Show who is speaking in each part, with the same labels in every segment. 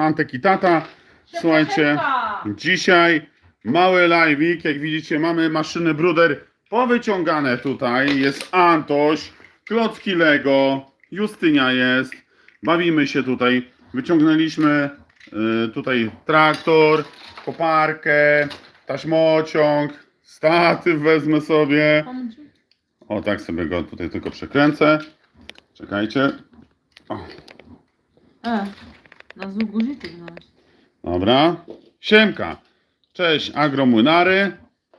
Speaker 1: Antek i Tata. Słuchajcie, dzisiaj mały live'ik, jak widzicie mamy maszyny Bruder powyciągane tutaj. Jest Antoś, klocki Lego, Justynia jest. Bawimy się tutaj. Wyciągnęliśmy y, tutaj traktor, koparkę, taśmociąg, statyw wezmę sobie. O, tak sobie go tutaj tylko przekręcę. Czekajcie. O,
Speaker 2: Na zugużyty znaleźć.
Speaker 1: dobra. Siemka. Cześć, agromłynary.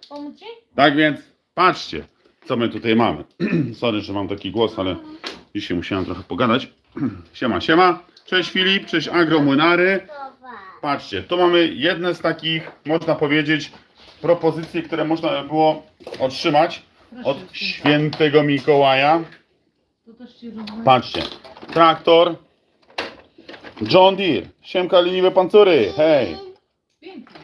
Speaker 2: Pomóc ci?
Speaker 1: Tak więc, patrzcie, co my tutaj mamy. Sorry, że mam taki głos, ale dzisiaj musiałem trochę pogadać. siema, siema. Cześć Filip, cześć agromłynary. Patrzcie, tu mamy jedne z takich, można powiedzieć, propozycji, które można by było otrzymać
Speaker 2: Proszę,
Speaker 1: od świętego Mikołaja. Patrzcie, traktor John Deere, siemka liniwe pancury, hej.
Speaker 2: Pięknie.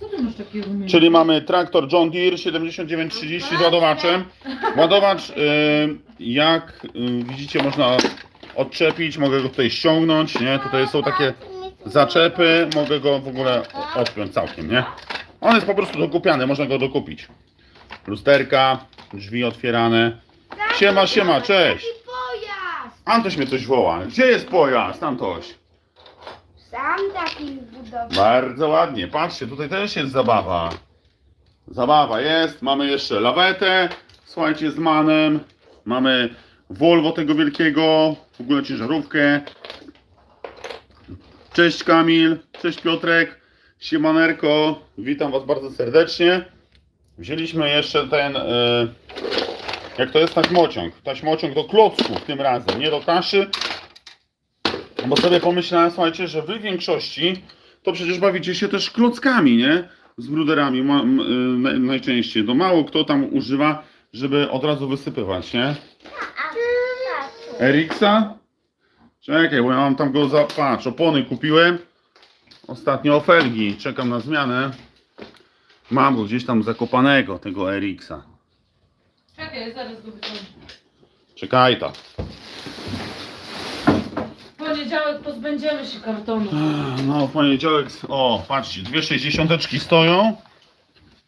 Speaker 2: Co ty masz takiego?
Speaker 1: Czyli mamy traktor John Deere 7930 z ładowaczem. Ładowacz, y, jak y, widzicie, można odczepić, mogę go tutaj ściągnąć, nie? Tutaj są takie zaczepy, mogę go w ogóle odpiąć całkiem, nie? On jest po prostu dokupiany, można go dokupić. Lusterka, drzwi otwierane. Siema, siema, cześć. Antoś mnie coś woła. Gdzie jest pojazd, Antoś?
Speaker 3: Sam taki budowany.
Speaker 1: Bardzo ładnie. Patrzcie, tutaj też jest zabawa. Zabawa jest. Mamy jeszcze lawetę. Słuchajcie, z manem. Mamy Volvo tego wielkiego. W ogóle ciężarówkę. Cześć Kamil. Cześć Piotrek. Siemanerko. Witam Was bardzo serdecznie. Wzięliśmy jeszcze ten... e, jak to jest taśmociąg? Taśmociąg do klocków tym razem, nie do kaszy. Bo sobie pomyślałem, słuchajcie, że wy w większości to przecież bawicie się też klockami, nie? Z bruderami y, naj- najczęściej. To mało kto tam używa, żeby od razu wysypywać, nie? Eriksa? Czekaj, bo ja mam tam go za... Patrz, opony kupiłem. Ostatnio felgi. Czekam na zmianę. Mam go gdzieś tam zakopanego, tego Eriksa.
Speaker 2: Czekaj, zaraz go wyciągnę.
Speaker 1: Czekaj ta.
Speaker 2: W poniedziałek pozbędziemy się kartonu.
Speaker 1: No, w poniedziałek. O, patrzcie, dwie sześćdziesiąteczki stoją.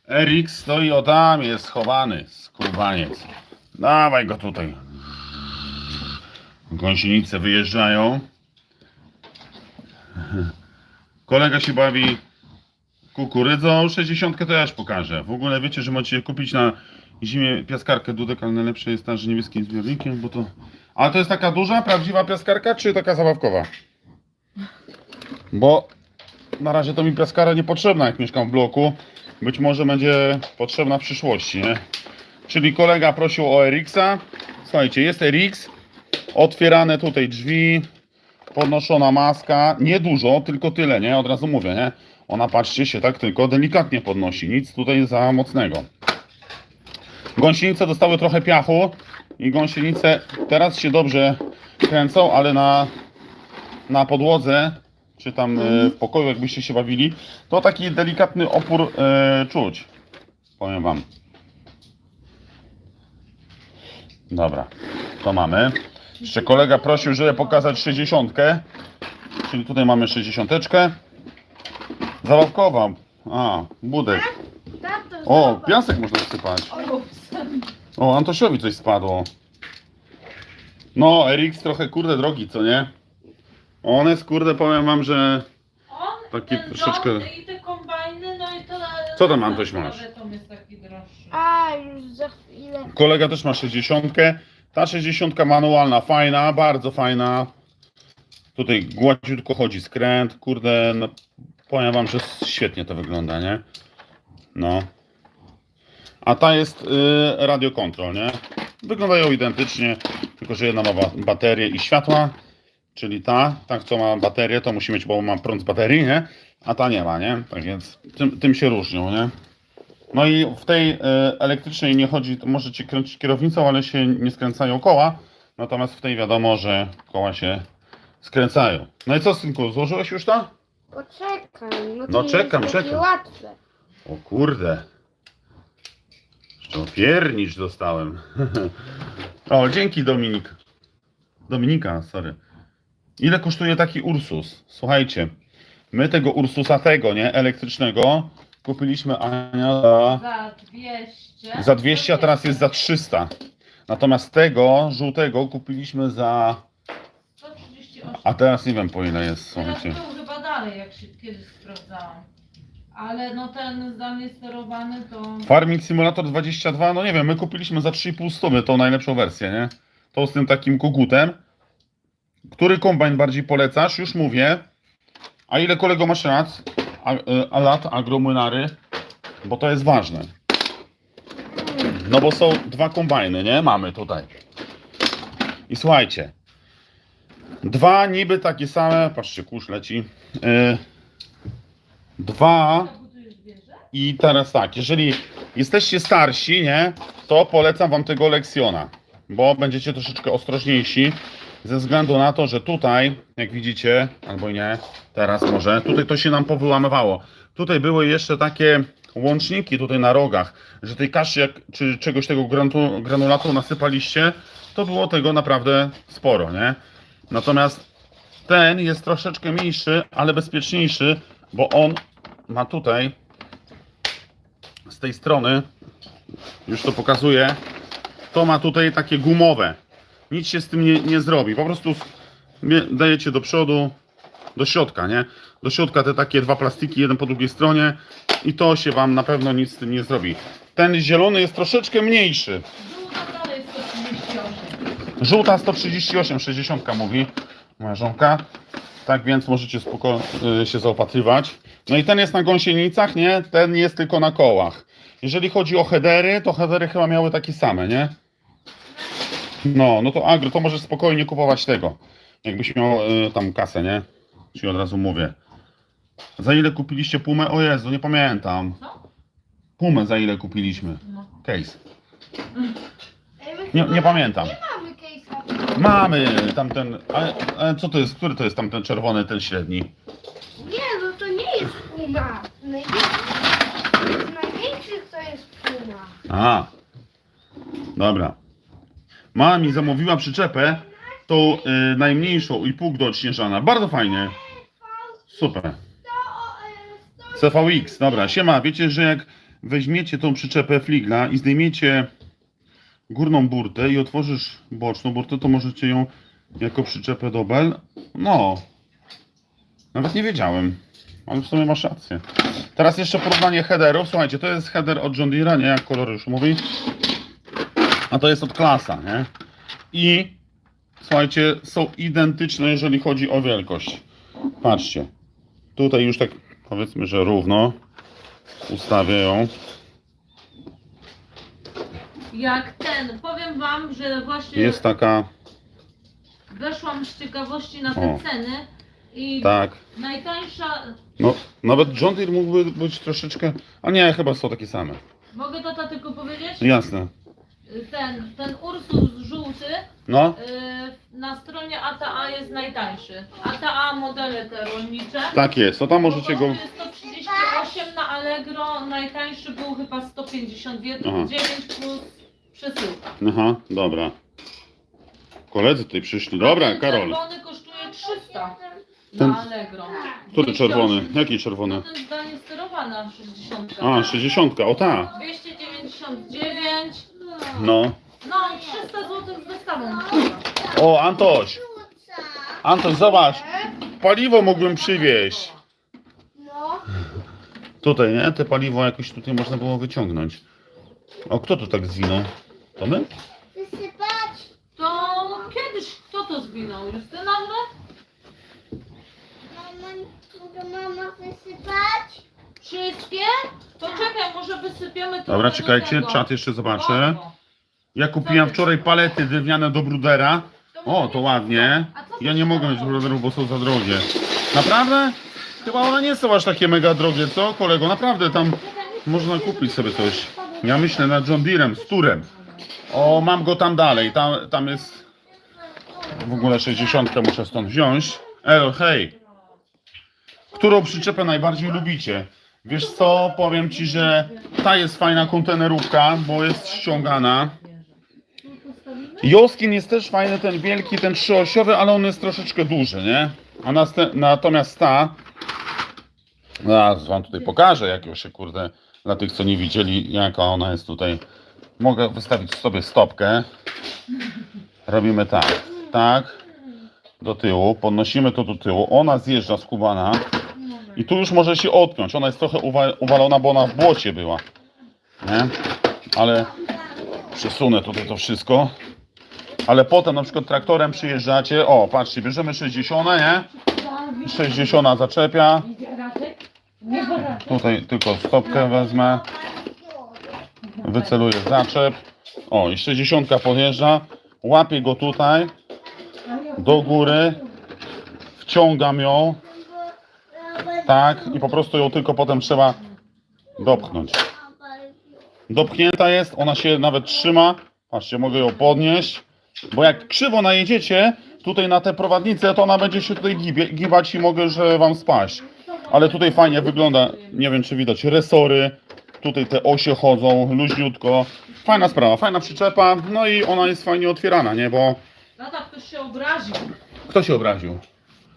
Speaker 1: Erik stoi, o tam jest schowany. Skurwaniec. Dawaj go tutaj. Gąsienice wyjeżdżają. Kolega się bawi kukurydzą. 60 to ja już pokażę. W ogóle wiecie, że możecie kupić na zimie piaskarkę Dudek, ale najlepsze jest ta z niebieskim zbiornikiem, bo to... Ale to jest taka duża, prawdziwa piaskarka, czy taka zabawkowa? Bo na razie to mi piaskara niepotrzebna, jak mieszkam w bloku. Być może będzie potrzebna w przyszłości, nie? Czyli kolega prosił o Erixa. Słuchajcie, jest Erix. Otwierane tutaj drzwi. Podnoszona maska. Nie dużo, tylko tyle, nie? Od razu mówię, nie? Ona, patrzcie, się tak tylko delikatnie podnosi. Nic tutaj za mocnego. Gąsienice dostały trochę piachu. I gąsienice teraz się dobrze kręcą, ale na, na podłodze czy tam e, w pokoju, jakbyście się bawili, to taki delikatny opór e, czuć. Powiem wam. Dobra, to mamy. Jeszcze kolega prosił, żeby pokazać 60. Czyli tutaj mamy 60. Zabawkowa. A, budek.
Speaker 3: Tato,
Speaker 1: O,
Speaker 3: zobacz.
Speaker 1: piasek można wsypać.
Speaker 2: O,
Speaker 1: Antosiowi coś spadło. No, RX trochę kurde drogi, co nie? On jest kurde, powiem wam, że
Speaker 2: On,
Speaker 1: Taki
Speaker 2: ten
Speaker 1: troszeczkę-
Speaker 2: I te kombajny, no i to...
Speaker 1: Co tam, Antoś, masz?
Speaker 2: To jest taki droższy.
Speaker 3: A, już za chwilę.
Speaker 1: kolega też ma 60. Ta 60 manualna, fajna, bardzo fajna. Tutaj gładziutko chodzi skręt, kurde, no, powiem wam, że świetnie to wygląda, nie? No. A ta jest y, radio control, nie? Wyglądają identycznie, tylko że jedna ma ba- baterię i światła, czyli ta, ta co ma baterię, to musi mieć, bo ma prąd z baterii, nie? A ta nie ma, nie? Tak więc tym, tym się różnią, nie? No i w tej e, elektrycznej nie chodzi, to możecie kręcić kierownicą, ale się nie skręcają koła. Natomiast w tej wiadomo, że koła się skręcają. No i co, synku, złożyłeś już to?
Speaker 3: Poczekaj, no to
Speaker 1: No czekam,
Speaker 3: jest takie
Speaker 1: czekam.
Speaker 3: łatwe.
Speaker 1: O kurde. Jeszcze opiernicz dostałem. o, dzięki Dominik. Dominika, sorry. Ile kosztuje taki Ursus? Słuchajcie, My tego Ursusa tego, nie, elektrycznego, kupiliśmy Ania za,
Speaker 2: Za 200.
Speaker 1: za 200, a teraz jest za 300. Natomiast tego żółtego kupiliśmy za,
Speaker 2: 138.
Speaker 1: a teraz nie wiem po ile jest,
Speaker 2: Teraz
Speaker 1: słuchajcie.
Speaker 2: był chyba dalej, jak się kiedyś sprawdzałam. Ale no ten zdalnie sterowany to...
Speaker 1: Farming Simulator 22, no nie wiem, my kupiliśmy za 3,5 stówy tą najlepszą wersję, nie? To z tym takim kogutem. Który kombajn bardziej polecasz? Już mówię. A ile kolego masz lat? A, y, a lat agromłynary? Bo to jest ważne. No bo są dwa kombajny, nie? Mamy tutaj. I słuchajcie. Dwa niby takie same. Patrzcie, kurz leci. Y, dwa. I teraz tak, jeżeli jesteście starsi, nie, to polecam wam tego Lexiona, bo będziecie troszeczkę ostrożniejsi ze względu na to, że tutaj, jak widzicie, albo nie, teraz może, tutaj to się nam powyłamywało. Tutaj były jeszcze takie łączniki tutaj na rogach, że tej kaszy jak, czy czegoś tego grantu, granulatu nasypaliście, to było tego naprawdę sporo, nie? Natomiast ten jest troszeczkę mniejszy, ale bezpieczniejszy, bo on ma tutaj z tej strony, już to pokazuję, to ma tutaj takie gumowe. Nic się z tym nie, nie zrobi. Po prostu dajecie do przodu, do środka, nie? Do środka te takie dwa plastiki, jeden po drugiej stronie i to się Wam na pewno nic z tym nie zrobi. Ten zielony jest troszeczkę mniejszy.
Speaker 2: Żółta dalej 138.
Speaker 1: Żółta 138, 60 mówi moja żonka. Tak więc możecie spoko y, się zaopatrywać. No i ten jest na gąsienicach, nie? Ten jest tylko na kołach. Jeżeli chodzi o headery, to headery chyba miały takie same, nie? No, no to agro, to możesz spokojnie kupować tego. Jakbyś miał y, tam kasę, nie? Ci od razu mówię. Za ile kupiliście pumę? O Jezu, nie pamiętam. Pumę za ile kupiliśmy?
Speaker 2: No.
Speaker 1: Case. Nie, nie pamiętam.
Speaker 3: Mamy
Speaker 1: tamten. Ale, ale co to jest? Który to jest tamten czerwony, ten średni?
Speaker 3: Nie, no to nie jest puma. Największy, z największych to jest puma.
Speaker 1: A. Dobra. Mama mi zamówiła przyczepę, tą y, najmniejszą i pług do odśnieżana. Bardzo fajnie. Super. CVX, dobra, siema. Wiecie, że jak weźmiecie tą przyczepę fligla i zdejmiecie górną burtę i otworzysz boczną burtę, to możecie ją jako przyczepę do bel. No. Nawet nie wiedziałem. Ale w sumie masz rację. Teraz jeszcze porównanie headerów. Słuchajcie, to jest header od John Deere'a, nie jak kolor już mówi. A to jest od klasa, nie? I słuchajcie, są identyczne, jeżeli chodzi o wielkość. Patrzcie. Tutaj już tak powiedzmy, że równo ustawię ją.
Speaker 2: Jak ten, powiem wam, że właśnie
Speaker 1: Jest taka,
Speaker 2: weszłam z ciekawości na te
Speaker 1: O.
Speaker 2: ceny i
Speaker 1: tak.
Speaker 2: najtańsza,
Speaker 1: No, nawet John Deere mógłby być troszeczkę. A nie, chyba są takie same.
Speaker 2: mogę tata tylko powiedzieć?
Speaker 1: Jasne.
Speaker 2: Ten, ten Ursus żółty
Speaker 1: No,
Speaker 2: yy, na stronie ATA jest najtańszy. ATA modele te rolnicze.
Speaker 1: tak jest. To tam możecie go.
Speaker 2: Kosztuje 138 na Allegro, najtańszy był chyba 159 plus przesyłka.
Speaker 1: Aha, dobra. Koledzy tutaj przyszli. Dobra,
Speaker 2: Ten
Speaker 1: Karol.
Speaker 2: czerwony kosztuje 300
Speaker 1: Ten-
Speaker 2: na Allegro.
Speaker 1: Który
Speaker 2: 208.
Speaker 1: czerwony? Jaki
Speaker 2: No
Speaker 1: czerwony?
Speaker 2: ten zdalnie sterowana 60.
Speaker 1: A, 60. O ta.
Speaker 2: 299.
Speaker 1: No.
Speaker 2: No, 300 zł z kosztuje.
Speaker 1: O, Antoś. Antoś, zobacz. Paliwo mógłbym przywieźć.
Speaker 3: No,
Speaker 1: Tutaj, nie? Te paliwo jakoś tutaj można było wyciągnąć. O, kto to tak zwinął? To my?
Speaker 3: wysypać.
Speaker 2: To kiedyś kto to zwinął? Justyna, że?
Speaker 3: Mama, mogę mama wysypać?
Speaker 2: Wszystkie? To czekaj, może wysypiemy to.
Speaker 1: Dobra, czekajcie, czat jeszcze zobaczę. Ja kupiłem wczoraj palety drewniane do brudera. O, to ładnie. Ja nie mogę mieć bruderów, bo są za drogie. Naprawdę? Chyba one nie są aż takie mega drogie, co kolego? Naprawdę tam można kupić sobie coś. Ja myślę nad John Deerem, z turem. O, mam go tam dalej. Tam, tam jest w ogóle 60 muszę stąd wziąć. Elo, hej. Którą przyczepę najbardziej lubicie? Wiesz co, powiem ci, że ta jest fajna kontenerówka, bo jest ściągana. Joskin jest też fajny, ten wielki, ten trzyosiowy, ale on jest troszeczkę duży, nie? A natomiast ta Zaraz wam tutaj pokażę, jak ją się kurde, dla tych co nie widzieli, jaka ona jest tutaj. Mogę wystawić sobie stopkę. Robimy tak, tak, do tyłu, podnosimy to do tyłu, ona zjeżdża z kubana i tu już może się odpiąć. Ona jest trochę uwa- uwalona, bo ona w błocie była, nie? Ale przesunę tutaj to wszystko. Ale potem na przykład traktorem przyjeżdżacie, o patrzcie, bierzemy 60, nie? 60 zaczepia. Tutaj tylko stopkę wezmę, wyceluję zaczep. O, i 60 podjeżdża, łapię go tutaj, do góry, wciągam ją, tak, i po prostu ją tylko potem trzeba dopchnąć. Dopchnięta jest, ona się nawet trzyma. Patrzcie, mogę ją podnieść, bo jak krzywo najedziecie tutaj na tę prowadnicę, to ona będzie się tutaj gibie, gibać i mogę, że wam spaść. Ale tutaj fajnie wygląda, nie wiem czy widać, resory, tutaj te osie chodzą, luźniutko. Fajna sprawa, fajna przyczepa, no i ona jest fajnie otwierana, nie, bo
Speaker 2: Tata, ktoś się obraził.
Speaker 1: kto się obraził?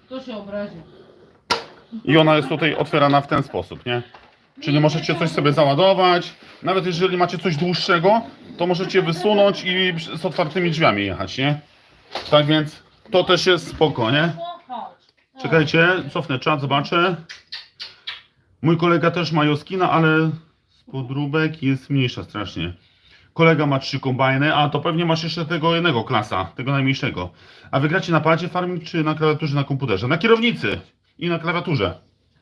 Speaker 2: Kto się obraził?
Speaker 1: I ona jest tutaj otwierana w ten sposób, nie? Czyli możecie coś sobie załadować. Nawet jeżeli macie coś dłuższego, to możecie wysunąć i z otwartymi drzwiami jechać, nie? Tak więc to też jest spoko, nie?
Speaker 2: O, chodź.
Speaker 1: Czekajcie, cofnę czat, zobaczę. Mój kolega też ma Joskina, ale podróbek jest mniejsza strasznie. Kolega ma trzy kombajny, a to pewnie masz jeszcze tego jednego klasa, tego najmniejszego. A wy gracie na padzie farming czy na klawiaturze na komputerze? Na kierownicy i na klawiaturze.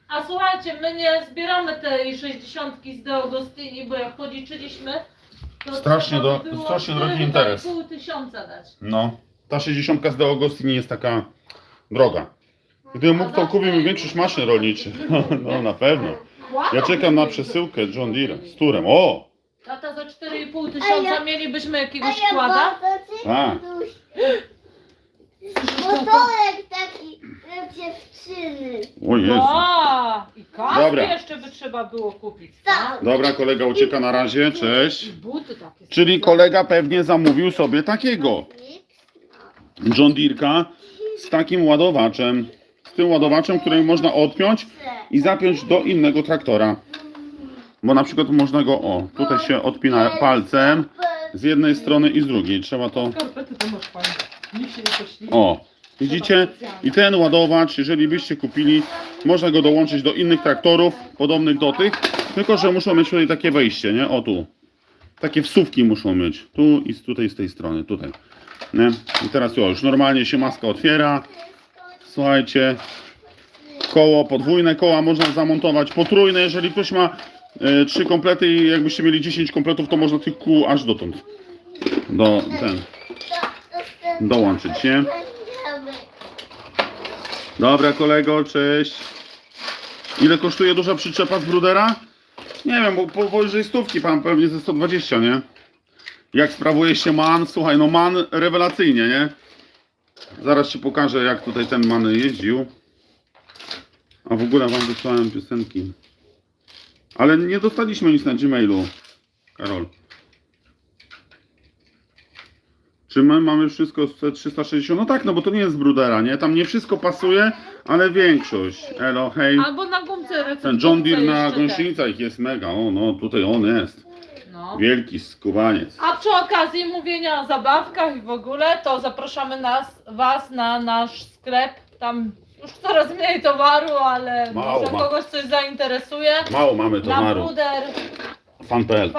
Speaker 2: A słuchajcie, my nie zbieramy tej 60 z De Agostini, bo jak policzyliśmy, to
Speaker 1: Strasznie
Speaker 2: trzeba
Speaker 1: do-
Speaker 2: by było
Speaker 1: strasznie drogi
Speaker 2: 4,5
Speaker 1: interes.
Speaker 2: tysiąca dać.
Speaker 1: No, ta 60 z De Agostini jest taka droga. Gdybym mógł, to kupiłbym większość maszyn rolniczych. No, na pewno. Ja czekam na przesyłkę John Deere z turem. O!
Speaker 2: Tata za 4,5
Speaker 3: A
Speaker 2: tysiąca
Speaker 3: ja-
Speaker 2: mielibyśmy
Speaker 3: A
Speaker 2: jakiegoś
Speaker 3: ja
Speaker 2: kłada?
Speaker 1: A.
Speaker 3: Motorek taki dla dziewczyny.
Speaker 1: O Jezu.
Speaker 2: O, i kaski
Speaker 1: Dobra.
Speaker 2: jeszcze by trzeba było kupić.
Speaker 3: Tak.
Speaker 1: Dobra, kolega ucieka na razie, cześć.
Speaker 2: I buty takie.
Speaker 1: Czyli kolega pewnie zamówił sobie takiego John Deere'ka z takim ładowaczem. Z tym ładowaczem, który można odpiąć i zapiąć do innego traktora. Bo na przykład można go, o, tutaj się odpina palcem z jednej strony i z drugiej. Trzeba to,
Speaker 2: Skarpety to masz fajne. Nikt się nie poślizgnie.
Speaker 1: o, widzicie? I ten ładowacz, jeżeli byście kupili, można go dołączyć do innych traktorów, podobnych do tych, tylko że muszą mieć tutaj takie wejście, nie? O tu. Takie wsówki muszą mieć. Tu i z- tutaj z tej strony, tutaj. Nie? I teraz już normalnie się maska otwiera. Słuchajcie, koło, podwójne koła można zamontować, potrójne, jeżeli ktoś ma trzy komplety i jakbyście mieli 10 kompletów, to można tych kół aż dotąd do, ten, dołączyć, nie? Dobra kolego, cześć. Ile kosztuje duża przyczepa z Brudera? Nie wiem, bo po- powyżej stówki pan pewnie ze 120, nie? Jak sprawuje się man? Słuchaj, no man rewelacyjnie, nie? Zaraz ci pokażę jak tutaj ten man jeździł. A w ogóle wam wysłałem piosenki. Ale nie dostaliśmy nic na Gmailu, Karol. Czy my mamy wszystko z C360? No tak, no bo to nie jest Brudera, nie? Tam nie wszystko pasuje, ale większość. Elo, hej.
Speaker 2: Albo na gumce
Speaker 1: Ten John Deere na gąsienicach jest mega. O, no tutaj on jest.
Speaker 2: No.
Speaker 1: Wielki skubaniec.
Speaker 2: A przy okazji mówienia o zabawkach i w ogóle, to zapraszamy nas, Was na nasz sklep. Tam już coraz mniej towaru, ale
Speaker 1: Mało
Speaker 2: może
Speaker 1: ma.
Speaker 2: kogoś coś zainteresuje.
Speaker 1: Mało mamy
Speaker 2: Na
Speaker 1: towaru. Fan.pl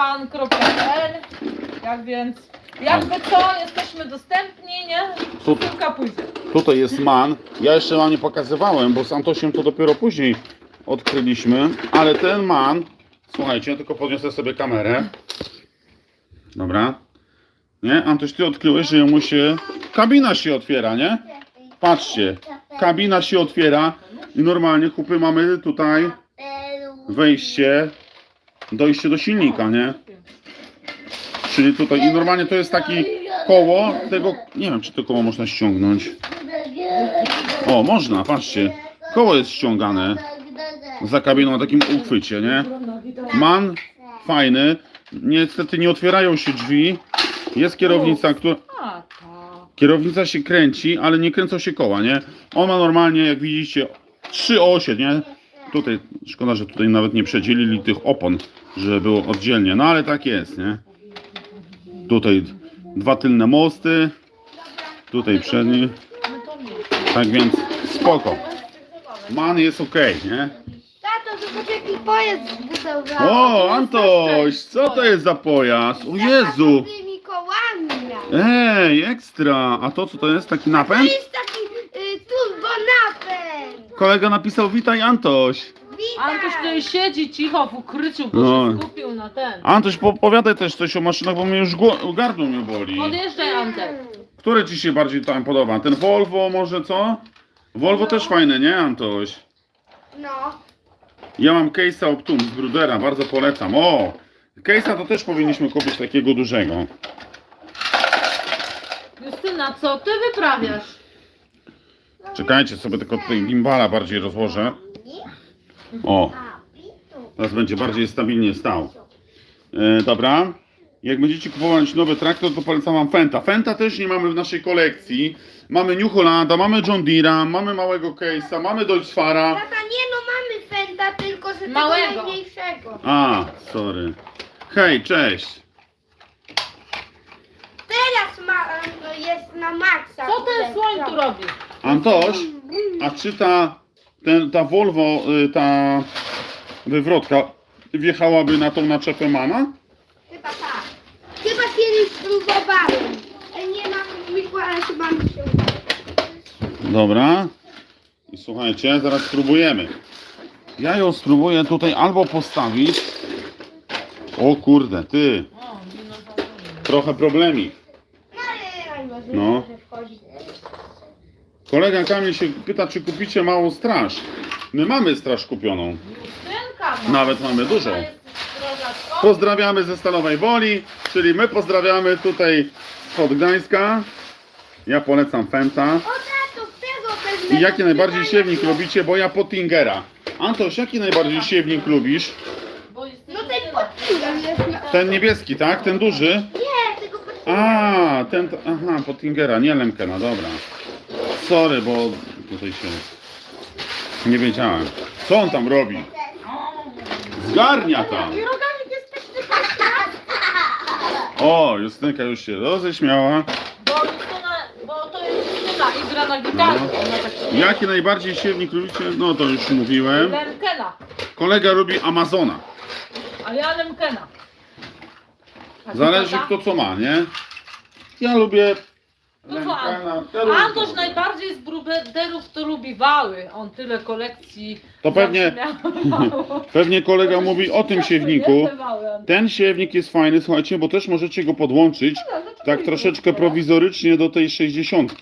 Speaker 2: Jak więc, jakby co, jesteśmy dostępni, nie? Przesyłka pójdzie.
Speaker 1: Tutaj jest man. Ja jeszcze wam nie pokazywałem, bo z Antosiem to dopiero później odkryliśmy. Ale ten man, słuchajcie, tylko podniosę sobie kamerę. Dobra. Nie? Antoś, ty odkryłeś, że mu się... Kabina się otwiera, nie? Patrzcie. Kabina się otwiera i normalnie kupy mamy tutaj wejście, dojście do silnika, nie? Czyli tutaj i normalnie to jest taki koło tego, nie wiem czy to koło można ściągnąć. O, można, patrzcie. Koło jest ściągane za kabiną na takim uchwycie, nie? Man fajny. Niestety nie otwierają się drzwi. Jest kierownica, która
Speaker 2: tak.
Speaker 1: kierownica się kręci, ale nie kręcą się koła, nie? On ma normalnie, jak widzicie, trzy osie, nie? tutaj, szkoda, że tutaj nawet nie przedzielili tych opon, żeby było oddzielnie, no ale tak jest, nie? Tutaj dwa tylne mosty, tutaj przedni, tak więc spoko. Man jest ok, nie?
Speaker 3: Zobacz jaki pojazd zbudowałem.
Speaker 1: O, Antoś, co to jest za pojazd? O Jezu!
Speaker 3: Z tymi kołami miał.
Speaker 1: Ej, ekstra! A to co to jest? Taki
Speaker 3: To
Speaker 1: napęd?
Speaker 3: jest taki y, turbo napęd.
Speaker 1: Kolega napisał witaj Antoś.
Speaker 2: Antoś
Speaker 3: Witaj.
Speaker 2: tutaj siedzi cicho w ukryciu, bo
Speaker 1: No.
Speaker 2: się skupił na ten.
Speaker 1: Antoś, powiadaj też coś o maszynach, bo mnie już gło- gardło mnie boli.
Speaker 2: Odjeżdżaj Antek.
Speaker 1: Które ci się bardziej tam podoba? Ten Volvo może co? Volvo też fajne, nie Antoś?
Speaker 3: No.
Speaker 1: Ja mam case'a Optum z Brudera, bardzo polecam. O! Case'a to też powinniśmy kupić takiego dużego.
Speaker 2: Justyna, co ty wyprawiasz?
Speaker 1: Czekajcie, sobie tylko tutaj gimbala bardziej rozłożę. O, teraz będzie bardziej stabilnie stał. E, dobra. Jak będziecie kupować nowy traktor, to polecam wam Fenta. Fenta też nie mamy w naszej kolekcji. Mamy New Hollanda, mamy John Deere'a, mamy małego case'a, mamy Deutschfara.
Speaker 3: Tata, nie no, mamy Fenta, tylko że
Speaker 2: Małego.
Speaker 3: tego najmniejszego.
Speaker 1: A, sorry. Hej, cześć.
Speaker 3: Teraz ma, no, jest na maksa.
Speaker 2: Co ten słoń tu robi?
Speaker 1: Antoś, a czy ta, ten, ta Volvo, y, ta wywrotka wjechałaby na tą naczepę Mana?
Speaker 3: Chyba tak. Chyba kiedyś próbowałem. Ale nie mam myśli, ale chyba mi się udało.
Speaker 1: Dobra. I słuchajcie, zaraz spróbujemy. Ja ją spróbuję tutaj albo postawić. O kurde, ty, trochę problemik.
Speaker 3: No.
Speaker 1: Kolega Kamil się pyta, czy kupicie małą straż. My mamy straż kupioną. Nawet mamy dużą. Pozdrawiamy ze Stalowej Woli, czyli my pozdrawiamy tutaj od Gdańska. Ja polecam
Speaker 3: wezmę.
Speaker 1: I jaki najbardziej siewnik lubicie? Bo ja Pottingera. Antoś, jaki najbardziej siewnik lubisz?
Speaker 3: No ten.
Speaker 1: Ten niebieski, tak? Ten duży?
Speaker 3: Nie, tego podpinam.
Speaker 1: A, ten, aha, Pottingera, nie Lemkena, dobra. Sorry, bo tutaj się nie wiedziałem. Co on tam robi? Zgarnia tam.
Speaker 3: I rogami jesteśmy
Speaker 1: O, Justynka już się roześmiała.
Speaker 2: Bo Justyna, bo to Justyna i gra na gitarze.
Speaker 1: No.
Speaker 2: Ona tak
Speaker 1: Jaki najbardziej siewnik lubicie? No to już mówiłem.
Speaker 2: Lemkena.
Speaker 1: Kolega lubi Amazona.
Speaker 2: A ja Lemkena. A ty
Speaker 1: Zależy
Speaker 2: tata?
Speaker 1: kto co ma, nie? Ja lubię
Speaker 2: No
Speaker 1: ja lubię
Speaker 2: Antoś
Speaker 1: to.
Speaker 2: najbardziej z bruderów to lubi wały. On tyle kolekcji.
Speaker 1: To pewnie-
Speaker 2: zawsze miał.
Speaker 1: Pewnie kolega mówi o tym siewniku. Ten siewnik jest fajny, słuchajcie, bo też możecie go podłączyć tak troszeczkę prowizorycznie do tej 60.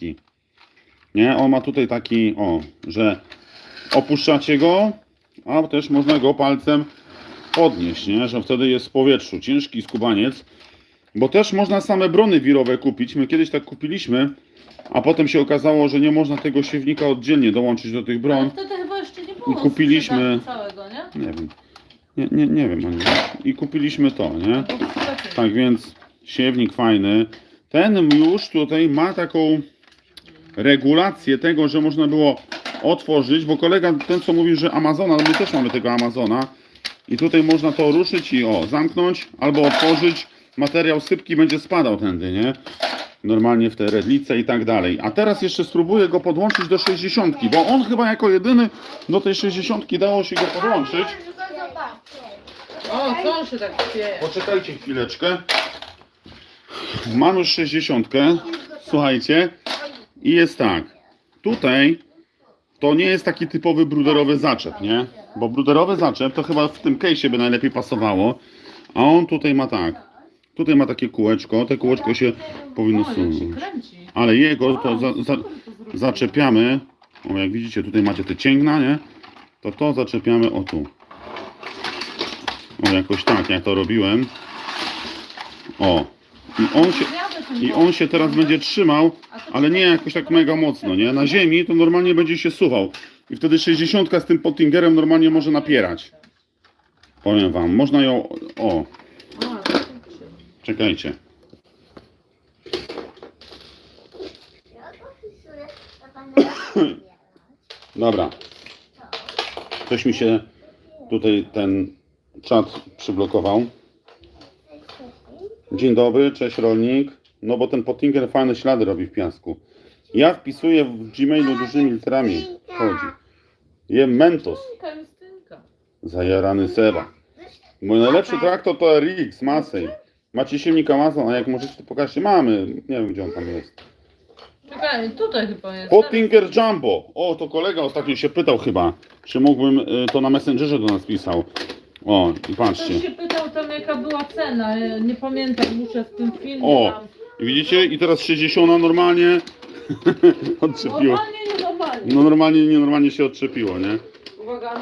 Speaker 1: Nie, on ma tutaj taki, o, że opuszczacie go, a też można go palcem podnieść, nie, że wtedy jest w powietrzu. Ciężki skubaniec, bo też można same brony wirowe kupić. My kiedyś tak kupiliśmy, a potem się okazało, że nie można tego siewnika oddzielnie dołączyć do tych
Speaker 2: Ale
Speaker 1: bron.
Speaker 2: wtedy chyba jeszcze nie było
Speaker 1: I kupiliśmy-
Speaker 2: całego, nie?
Speaker 1: Nie wiem. Nie, nie, nie wiem. Aniu. I kupiliśmy to, nie? Tak więc siewnik fajny. Ten już tutaj ma taką regulację tego, że można było otworzyć, bo kolega ten co mówił, że Amazona, my też mamy tego Amazona i tutaj można to ruszyć i o, zamknąć albo otworzyć. Materiał sypki będzie spadał tędy, nie? Normalnie w te redlice i tak dalej. A teraz jeszcze spróbuję go podłączyć do 60, bo on chyba jako jedyny do tej 60 dało się go podłączyć.
Speaker 2: O, co on się tak?
Speaker 1: Poczekajcie chwileczkę. Mam już 60. Słuchajcie. I jest tak. Tutaj to nie jest taki typowy bruderowy zaczep, nie? Bo bruderowy zaczep to chyba w tym case'ie by najlepiej pasowało. A on tutaj ma tak. Tutaj ma takie kółeczko. Te kółeczko się powinno sunąć. Ale jego to za, za, zaczepiamy. O, jak widzicie, tutaj macie te cięgna, nie? To to zaczepiamy o tu. O, jakoś tak, ja to robiłem. O. I on się, i on się teraz będzie trzymał, ale nie jakoś tak mega mocno, nie? Na ziemi to normalnie będzie się suwał. I wtedy 60 z tym pottingerem normalnie może napierać. Powiem wam, można ją... O, czekajcie. Dobra. Ktoś mi się tutaj ten czat przyblokował. Dzień dobry, cześć rolnik. No bo ten Pottinger fajne ślady robi w piasku. Ja wpisuję w Gmailu dużymi literami. Chodzi. Jem Mentos.
Speaker 2: Justynka.
Speaker 1: Zajarany Seba. Mój najlepszy traktor to RX Masej. Macie silnik Amazon, a jak możecie to pokażcie. Mamy. Nie wiem gdzie on tam jest.
Speaker 2: Czekaj, tutaj chyba jest.
Speaker 1: Pottinger Jumbo. O, to kolega ostatnio się pytał chyba, czy mógłbym, y, to na Messengerze do nas pisał. O, i patrzcie.
Speaker 2: Ktoś się pytał tam jaka była cena, ja nie pamiętam, muszę w tym filmie
Speaker 1: O.
Speaker 2: tam.
Speaker 1: I widzicie? I teraz 60 normalnie odczepiło.
Speaker 2: Normalnie, nienormalnie.
Speaker 1: No normalnie, nienormalnie się odczepiło, nie?
Speaker 2: Uwaga.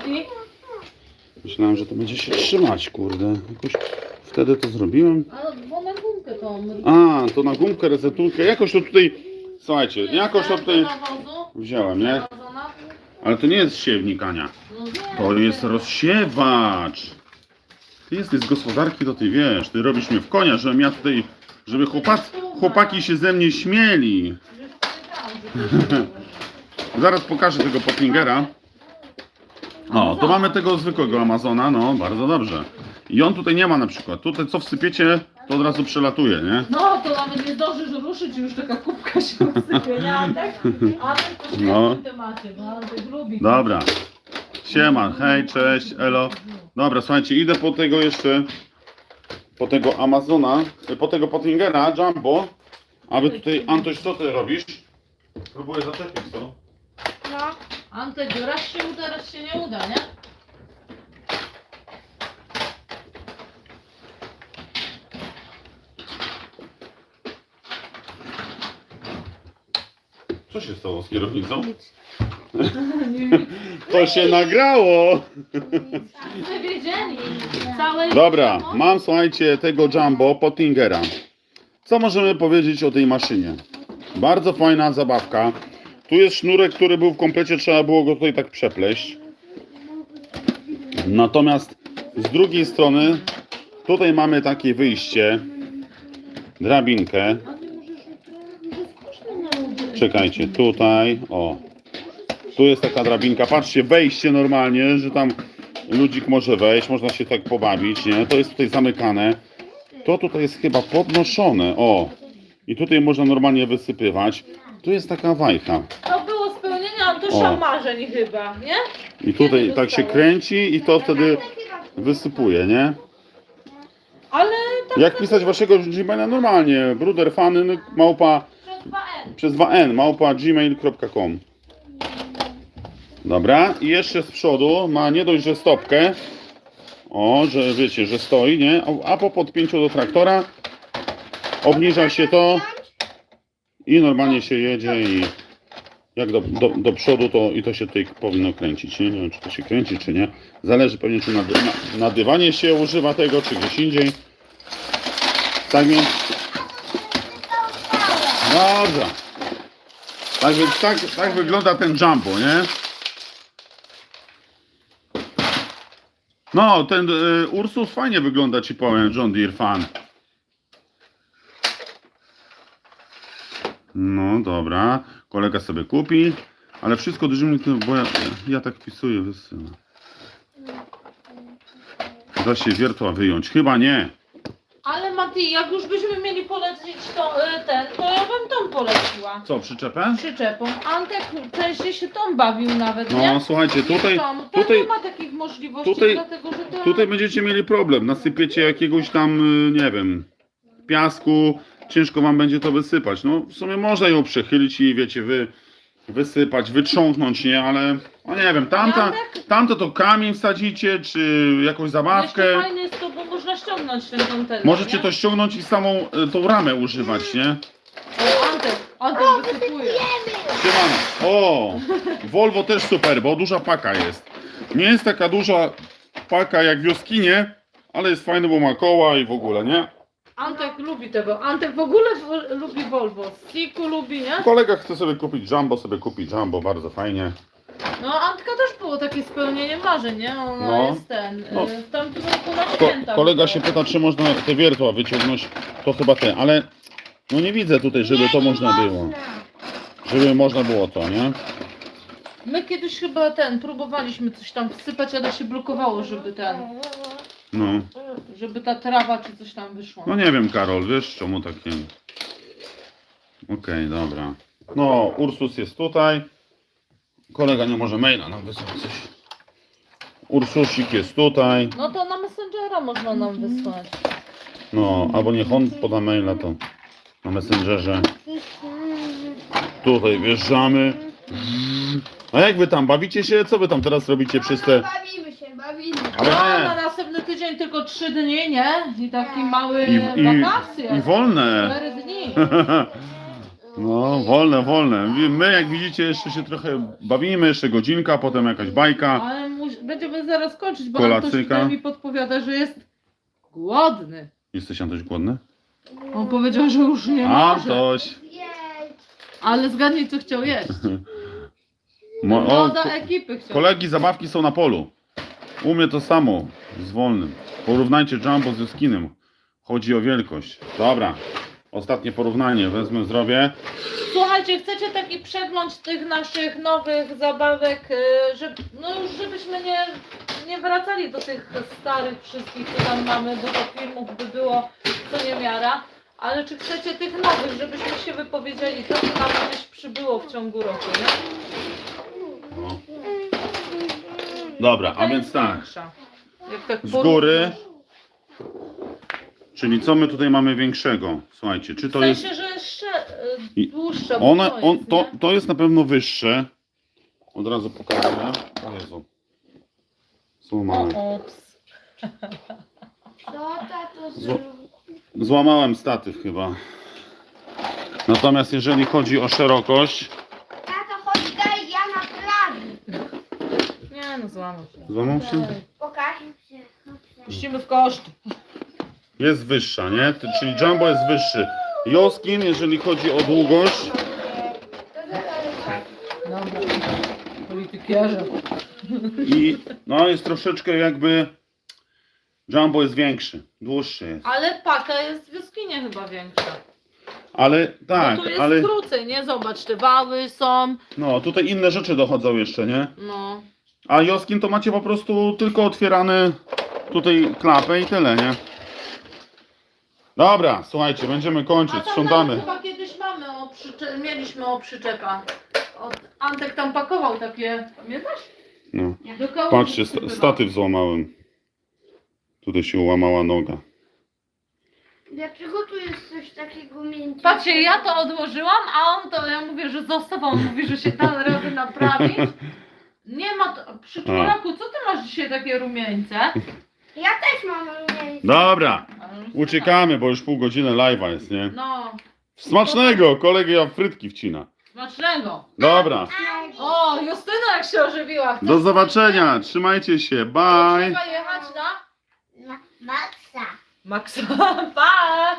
Speaker 1: Myślałem, że to będzie się trzymać, kurde. Jakoś wtedy to zrobiłem.
Speaker 2: Ale bo na gumkę to
Speaker 1: A, to na gumkę, resetulkę. Jakoś to tutaj, słuchajcie, jakoś to tutaj wziąłem, nie? Ale to nie jest siewnik, Ania.
Speaker 2: No
Speaker 1: To jest rozsiewacz. Ty jesteś z gospodarki, to ty wiesz. Ty robisz mnie w konia, żebym ja tutaj, żeby chłopak, chłopaki się ze mnie śmieli. Zaraz pokażę tego Pottingera. O, to mamy tego zwykłego Amazona, no bardzo dobrze. I on tutaj nie ma na przykład. Tutaj co wsypiecie, to od razu przelatuje, nie?
Speaker 2: No, to nawet nie zdążysz ruszyć, już taka kubka się usypie, nie Antek? Antek to
Speaker 1: No.
Speaker 2: no. temacie, bo Antek lubi.
Speaker 1: Dobra. Siema, hej, cześć, elo. Dobra, słuchajcie, idę po tego jeszcze, po tego Amazona, po tego Pottingera, Jumbo. A wy tutaj, Antoś, co ty robisz? Próbuję zaczepić to.
Speaker 3: No.
Speaker 2: Antek, raz się uda, raz się nie uda, nie?
Speaker 1: Co się stało z kierownicą?
Speaker 2: Nie
Speaker 1: To się nagrało!
Speaker 2: Całe
Speaker 1: Dobra, mam słuchajcie tego Jumbo Pottingera. Co możemy powiedzieć o tej maszynie? Bardzo fajna zabawka. Tu jest sznurek, który był w komplecie, trzeba było go tutaj tak przepleść. Natomiast z drugiej strony tutaj mamy takie wyjście, drabinkę. Czekajcie, tutaj, o. Tu jest taka drabinka, patrzcie, wejście normalnie, że tam ludzik może wejść, można się tak pobawić, nie? To jest tutaj zamykane. To tutaj jest chyba podnoszone, o. I tutaj można normalnie wysypywać. Tu jest taka wajcha.
Speaker 2: To było spełnienie Antosia
Speaker 1: O.
Speaker 2: marzeń chyba, nie?
Speaker 1: I tutaj tak się kręci i to wtedy wysypuje, nie?
Speaker 2: Ale tak
Speaker 1: Jak pisać waszego Gmaila normalnie? Bruderfany małpa
Speaker 2: przez 2N.
Speaker 1: przez 2n małpa gmail.com Dobra, i jeszcze z przodu ma nie dość, że stopkę, o, że wiecie, że stoi, nie? A po podpięciu do traktora obniża się to i normalnie się jedzie i jak do, do, do przodu to i to się tutaj powinno kręcić, nie? Nie wiem, czy to się kręci, czy nie. Zależy pewnie, czy na, na, na dywanie się używa tego, czy gdzieś indziej. Tak więc Dobra. Tak tak, tak wygląda ten jumbo, nie? No, ten y, Ursus fajnie wygląda, ci powiem, John Deere fan. No, dobra. Kolega sobie kupi, ale wszystko dużymi, bo ja, ja tak wpisuję, wysyłam. Da się wiertła wyjąć? Chyba nie.
Speaker 2: Ale Mati, jak już byśmy mieli polecić to, y, ten, to ja bym tą poleciła.
Speaker 1: Co, przyczepę?
Speaker 2: Przyczepą. Antek częściej się tą bawił nawet,
Speaker 1: No,
Speaker 2: nie?
Speaker 1: słuchajcie, tutaj,
Speaker 2: Tą.
Speaker 1: Tutaj,
Speaker 2: nie ma takich możliwości,
Speaker 1: tutaj-
Speaker 2: dlatego że to...
Speaker 1: Tutaj będziecie mieli problem. Nasypiecie jakiegoś tam, y, nie wiem, piasku, ciężko wam będzie to wysypać. No, w sumie można ją przechylić i wiecie, wy, wysypać, wytrząknąć, nie, ale no nie wiem, tamta,
Speaker 2: Janek?
Speaker 1: tamto to kamień wsadzicie, czy jakąś zabawkę.
Speaker 2: Jeszcze fajne jest to, można ściągnąć ten kontener,
Speaker 1: Możecie
Speaker 2: nie?
Speaker 1: to ściągnąć i samą y, tą ramę używać, nie?
Speaker 2: O, Antek, Antek wysypuje.
Speaker 1: Siemano. O, Volvo też super, bo duża paka jest. Nie jest taka duża paka jak w Joskinie, ale jest fajny, bo ma koła i w ogóle, nie?
Speaker 2: Antek lubi tego. Antek w ogóle w, lubi Volvo. Siku lubi, nie?
Speaker 1: Kolega chce sobie kupić Jumbo, sobie kupi Jumbo, bardzo fajnie.
Speaker 2: No, Antka też było takie spełnienie marzeń, nie? Ona
Speaker 1: No.
Speaker 2: jest ten.
Speaker 1: No.
Speaker 2: y, W tamtym roku na
Speaker 1: Ko
Speaker 2: święta.
Speaker 1: kolega się pyta, czy można te wiertła wyciągnąć, to chyba te, ale no nie widzę tutaj, żeby to można było. Żeby można było to, nie?
Speaker 2: My kiedyś chyba ten, próbowaliśmy coś tam wsypać, ale się blokowało, żeby ten,
Speaker 1: No.
Speaker 2: żeby ta trawa czy coś tam wyszło.
Speaker 1: No nie wiem, Karol, wiesz czemu takie. Okej, dobra. No, Ursus jest tutaj. Kolega nie może maila nam wysłać coś. Ursusik jest tutaj.
Speaker 2: No to na Messengera można nam wysłać.
Speaker 1: No, albo niech on poda maila, to na Messengerze. Tutaj wjeżdżamy. A jak wy tam, bawicie się? Co wy tam teraz robicie przez te...
Speaker 3: Bawimy się, bawimy.
Speaker 2: No, na następny tydzień tylko trzy dni, nie? I taki mały
Speaker 1: I, i,
Speaker 2: wakacje.
Speaker 1: I wolne.
Speaker 2: Cztery dni.
Speaker 1: No, wolne, wolne. My, jak widzicie, jeszcze się trochę bawimy, jeszcze godzinka, potem jakaś bajka.
Speaker 2: Ale mus- będziemy zaraz kończyć, bo
Speaker 1: Kolacyjka.
Speaker 2: tutaj mi podpowiada, że jest głodny.
Speaker 1: Jesteś Antoś głodny?
Speaker 2: On powiedział, że już nie może.
Speaker 1: Antoś.
Speaker 3: Jej.
Speaker 2: Ale zgadnij, co chciał jeść.
Speaker 1: Mo- o, ko-
Speaker 2: ekipy chciał.
Speaker 1: kolegi zabawki są na polu. U mnie to samo, z wolnym. Porównajcie Jumbo z Juskinem. Chodzi o wielkość. Dobra, ostatnie porównanie. Wezmę, zrobię.
Speaker 2: Słuchajcie, chcecie taki przegląd tych naszych nowych zabawek, y, że, no już żebyśmy nie, nie wracali do tych starych wszystkich, co tam mamy, to filmów by było co niemiara. Ale czy chcecie tych nowych, żebyśmy się wypowiedzieli, to co nam gdzieś przybyło w ciągu roku, nie?
Speaker 1: No. Dobra, a
Speaker 2: Ta
Speaker 1: więc
Speaker 2: jest
Speaker 1: tak.
Speaker 2: większa. Jak tak
Speaker 1: Z góry. Czyli co my tutaj mamy większego? Słuchajcie, czy
Speaker 2: W
Speaker 1: to
Speaker 2: sensie,
Speaker 1: jest...
Speaker 2: że jeszcze y, dłuższa, bo
Speaker 1: One,
Speaker 2: to
Speaker 1: on,
Speaker 2: jest,
Speaker 1: to,
Speaker 2: nie?
Speaker 1: to jest na pewno wyższe. Od razu pokażę. O Jezu. Złamałem.
Speaker 2: O, ups.
Speaker 3: Co tato zrobił?
Speaker 1: Złamałem statyw chyba. Natomiast jeżeli chodzi o szerokość...
Speaker 3: Tato, chodź daj, ja naprawię.
Speaker 2: Nie no, złamał się.
Speaker 1: Złamał się?
Speaker 3: Pokaż.
Speaker 2: Puścimy w koszty.
Speaker 1: Jest wyższa, nie? Czyli Jumbo jest wyższy. Joskin, jeżeli chodzi o długość,
Speaker 2: Dobra.
Speaker 1: I no jest troszeczkę jakby... Jumbo jest większy, dłuższy jest.
Speaker 2: Ale paka jest w jaskinie chyba większa.
Speaker 1: Ale tak,
Speaker 2: no tu jest
Speaker 1: ale
Speaker 2: krócej, nie? Zobacz, te wały są.
Speaker 1: no tutaj inne rzeczy dochodzą jeszcze, nie?
Speaker 2: No.
Speaker 1: A Joskin to macie po prostu tylko otwierany tutaj klapę i tyle, nie? Dobra, słuchajcie, będziemy
Speaker 2: A
Speaker 1: kończyć,
Speaker 2: tam
Speaker 1: sprzątamy.
Speaker 2: nawet chyba kiedyś mamy o przycze... mieliśmy o przyczepa. Od... Antek tam pakował takie, pamiętasz?
Speaker 1: No.
Speaker 2: Do
Speaker 1: Patrzcie, sta-
Speaker 2: wsypywał.
Speaker 1: statyw złamałem. Tutaj się ułamała noga.
Speaker 3: Dlaczego tu jest coś takiego miękkiego?
Speaker 2: Patrzcie, ja to odłożyłam, a on to, ja mówię, że zostaw, a on mówi, że się da radę naprawić. Nie ma, to... przy czworaku, co ty masz dzisiaj takie rumieńce?
Speaker 3: Ja też mam rumieńce.
Speaker 1: Dobra, uciekamy, bo już pół godziny live'a jest, nie?
Speaker 2: No,
Speaker 1: Smacznego, kolegia frytki wcina.
Speaker 2: smacznego.
Speaker 1: Dobra,
Speaker 2: O, Justyna jak się ożywiła. Chcesz
Speaker 1: do zobaczenia, trzymajcie się, bye.
Speaker 2: Trzeba jechać
Speaker 3: na maksa.
Speaker 2: Maxa. Pa!